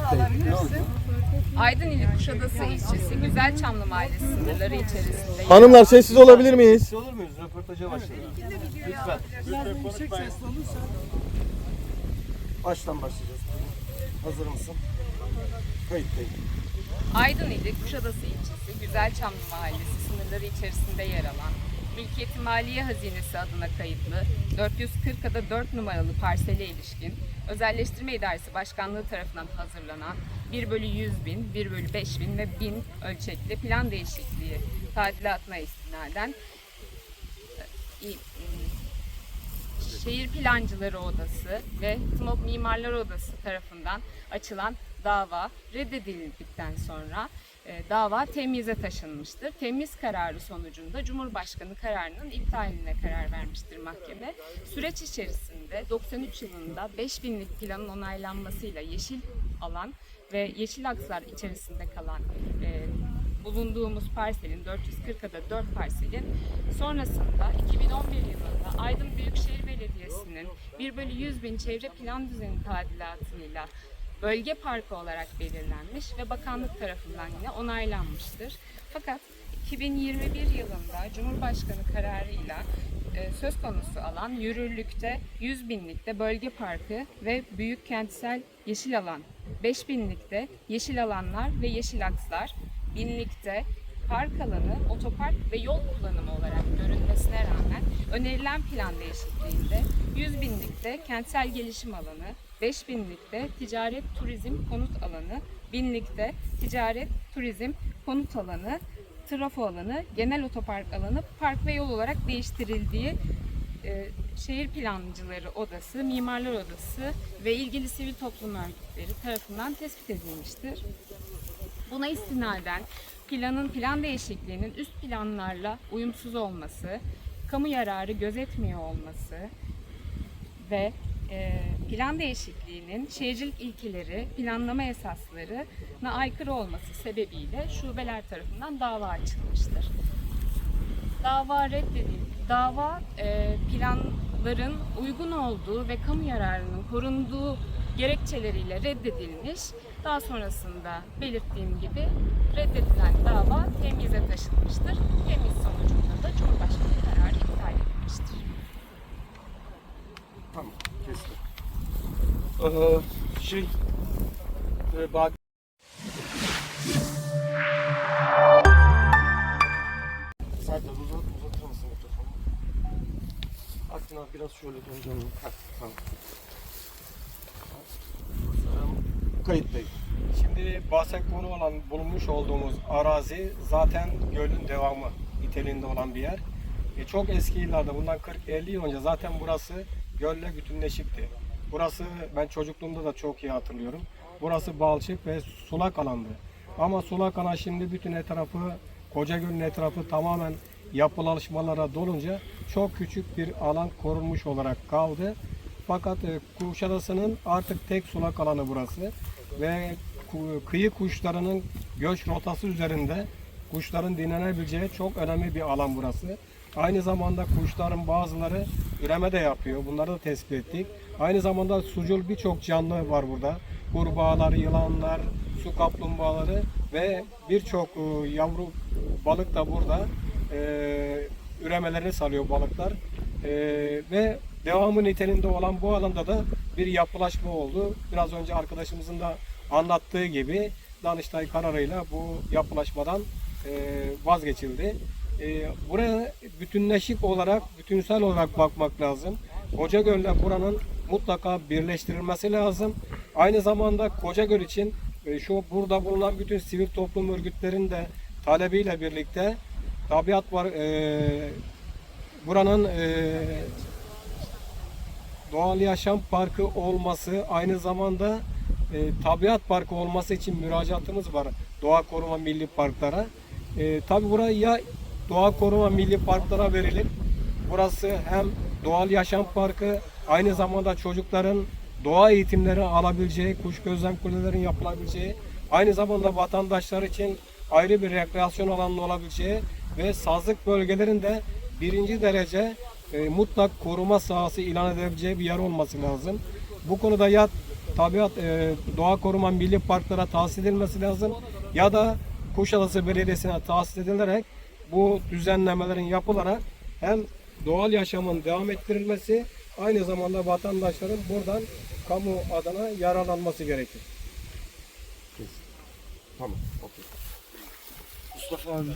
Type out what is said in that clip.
Kayıttayım. Aydın ili Kuşadası ilçesi Güzelçamlı Mahallesi sınırları içerisinde Hanımlar sessiz olabilir miyiz? Olur muyuz? Röportaja başlayalım. Lütfen. Baştan başlayacağız. Hazır mısın? Kayıttayım. Aydın ili Kuşadası ilçesi Güzelçamlı Mahallesi sınırları içerisinde yer alan Mülkiyeti Maliye Hazinesi adına kayıtlı 440 ada 4 numaralı parsele ilişkin Özelleştirme İdaresi Başkanlığı tarafından hazırlanan 1 bölü 100 bin, 1 bölü 5 bin ve 1000 ölçekli plan değişikliği tadilatına istinaden e, Şehir Plancıları Odası ve TMOB Mimarlar Odası tarafından açılan dava reddedildikten sonra e, dava temyize taşınmıştır. Temiz kararı sonucunda Cumhurbaşkanı kararının iptaline karar vermiştir mahkeme. Süreç içerisinde 93 yılında 5000'lik planın onaylanmasıyla yeşil alan ve yeşil akslar içerisinde kalan e, bulunduğumuz parselin 440 ada 4 parselin sonrasında 2011 1 bölü 100 bin çevre plan düzeni tadilatıyla bölge parkı olarak belirlenmiş ve bakanlık tarafından yine onaylanmıştır. Fakat 2021 yılında Cumhurbaşkanı kararıyla e, söz konusu alan yürürlükte 100 binlikte bölge parkı ve büyük kentsel yeşil alan, 5 binlikte yeşil alanlar ve yeşil akslar, binlikte park alanı, otopark ve yol kullanımı olarak görünmesine rağmen önerilen plan değişikliğinde 100 binlikte kentsel gelişim alanı, 5 binlikte ticaret turizm konut alanı, binlikte ticaret turizm konut alanı, trafo alanı, genel otopark alanı, park ve yol olarak değiştirildiği e, Şehir Plancıları Odası, Mimarlar Odası ve ilgili sivil toplum örgütleri tarafından tespit edilmiştir. Buna istinaden planın plan değişikliğinin üst planlarla uyumsuz olması, kamu yararı gözetmiyor olması ve e, plan değişikliğinin şehircilik ilkeleri, planlama esaslarına aykırı olması sebebiyle şubeler tarafından dava açılmıştır. Dava reddedildi. Dava e, planların uygun olduğu ve kamu yararının korunduğu gerekçeleriyle reddedilmiş. Daha sonrasında belirttiğim gibi reddedilen dava temyize taşınmıştır. Temiz sonucunda da Cumhurbaşkanı kararı iptal edilmiştir. Tamam. Kestim. Ee, şey... E, bak... Serdar uzat, uzatır mısın mikrofonu? Akın abi biraz şöyle döneceğim. Heh, tamam. Kayıttayım. Şimdi bahse konu olan bulunmuş olduğumuz arazi zaten gölün devamı niteliğinde olan bir yer. E, çok eski yıllarda bundan 40-50 yıl önce zaten burası gölle bütünleşikti. Burası ben çocukluğumda da çok iyi hatırlıyorum. Burası balçık ve sulak alandı. Ama sulak alan şimdi bütün etrafı Kocagöl'ün etrafı tamamen yapılaşmalara dolunca çok küçük bir alan korunmuş olarak kaldı. Fakat e, Kuşadası'nın artık tek sulak alanı burası ve kıyı kuşlarının göç rotası üzerinde kuşların dinlenebileceği çok önemli bir alan burası. Aynı zamanda kuşların bazıları üreme de yapıyor. Bunları da tespit ettik. Aynı zamanda sucul birçok canlı var burada. Kurbağalar, yılanlar, su kaplumbağaları ve birçok e, yavru balık da burada e, üremelerini salıyor balıklar. E, ve devamı niteliğinde olan bu alanda da bir yapılaşma oldu. Biraz önce arkadaşımızın da anlattığı gibi Danıştay kararıyla bu yapılaşmadan e, vazgeçildi. E, buraya bütünleşik olarak, bütünsel olarak bakmak lazım. Kocagöl'le buranın mutlaka birleştirilmesi lazım. Aynı zamanda Kocagöl için e, şu burada bulunan bütün sivil toplum örgütlerinin de talebiyle birlikte tabiat var e, buranın e, doğal yaşam parkı olması aynı zamanda e, tabiat parkı olması için müracaatımız var doğa koruma milli parklara. E, Tabi buraya ya doğa koruma milli parklara verilir. Burası hem doğal yaşam parkı aynı zamanda çocukların doğa eğitimleri alabileceği, kuş gözlem kulelerin yapılabileceği, aynı zamanda vatandaşlar için ayrı bir rekreasyon alanı olabileceği ve sazlık bölgelerinde birinci derece e, mutlak koruma sahası ilan edebileceği bir yer olması lazım. Bu konuda ya tabiat e, doğa koruma milli parklara tahsis edilmesi lazım ya da Kuşadası Belediyesi'ne tahsis edilerek bu düzenlemelerin yapılarak hem doğal yaşamın devam ettirilmesi aynı zamanda vatandaşların buradan kamu adına yararlanması gerekir. Tamam. Okey. Mustafa abi.